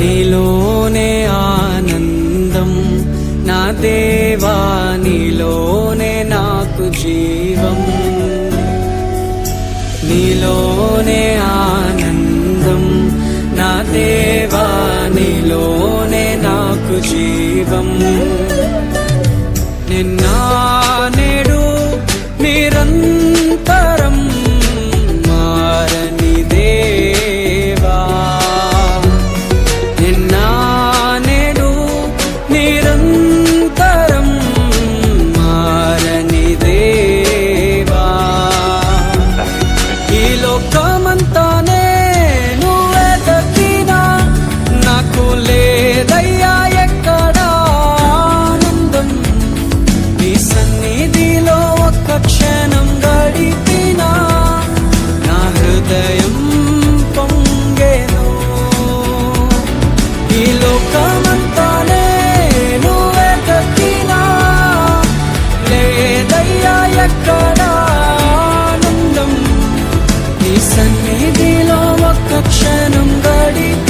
నీలోనే ఆనందం. నా దేవా నీలోనే నాకు జీవం. నీలోనే ఆనందం. నా దేవా నీలోనే నాకు జీవం. నిన్నా నేడు నిరంతరం సన్నిధిలో ఒక్క క్షణం గడిపి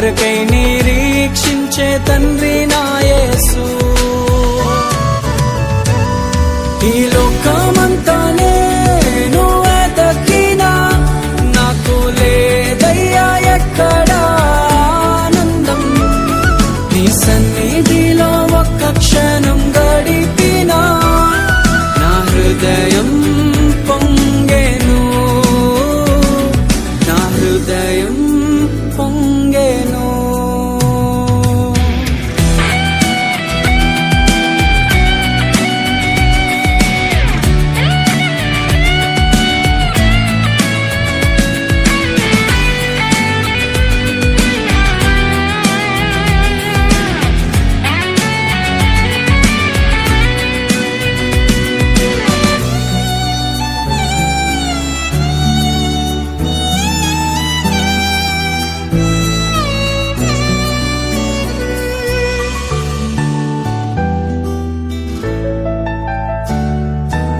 కొరకై నిరీక్షించే తండ్రి నా